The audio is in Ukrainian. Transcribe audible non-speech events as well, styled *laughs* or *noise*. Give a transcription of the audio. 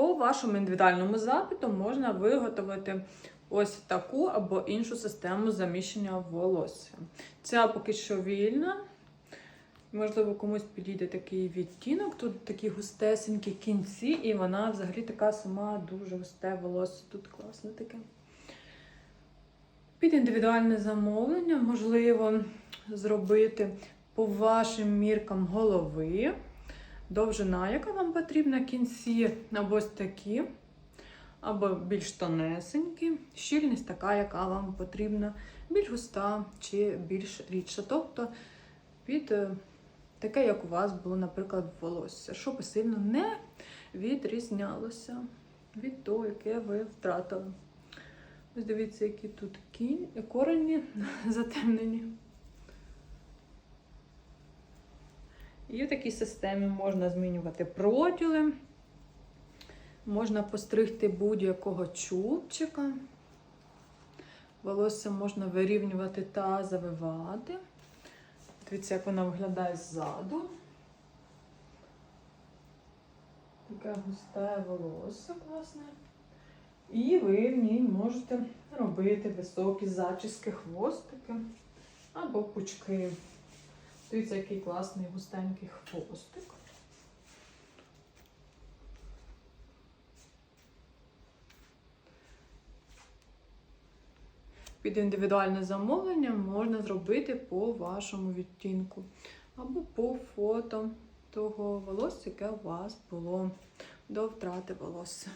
По вашому індивідуальному запиту можна виготовити ось таку або іншу систему заміщення волосся. Ця поки що вільна. Можливо, комусь підійде такий відтінок. Тут такі густесенькі кінці, і вона взагалі така сама дуже густе волосся. Тут класне таке. Під індивідуальне замовлення можливо зробити по вашим міркам голови. Довжина, яка вам потрібна, кінці, або ось такі, або більш тонесенькі. Щільність така, яка вам потрібна, більш густа чи більш рідша. Тобто під е, таке, як у вас було, наприклад, волосся, щоб сильно не відрізнялося від того, яке ви втратили. Ось дивіться, які тут кінь, корені *laughs* затемнені. І в такій системі можна змінювати проділи, можна постригти будь-якого чубчика. Волосся можна вирівнювати та завивати. Дивіться, як вона виглядає ззаду. Таке густе волосся класне. І ви в ній можете робити високі зачіски, хвостики або пучки. Дивіться, який класний густенький хвостик. Під індивідуальне замовлення можна зробити по вашому відтінку або по фото того волосся, яке у вас було до втрати волосся.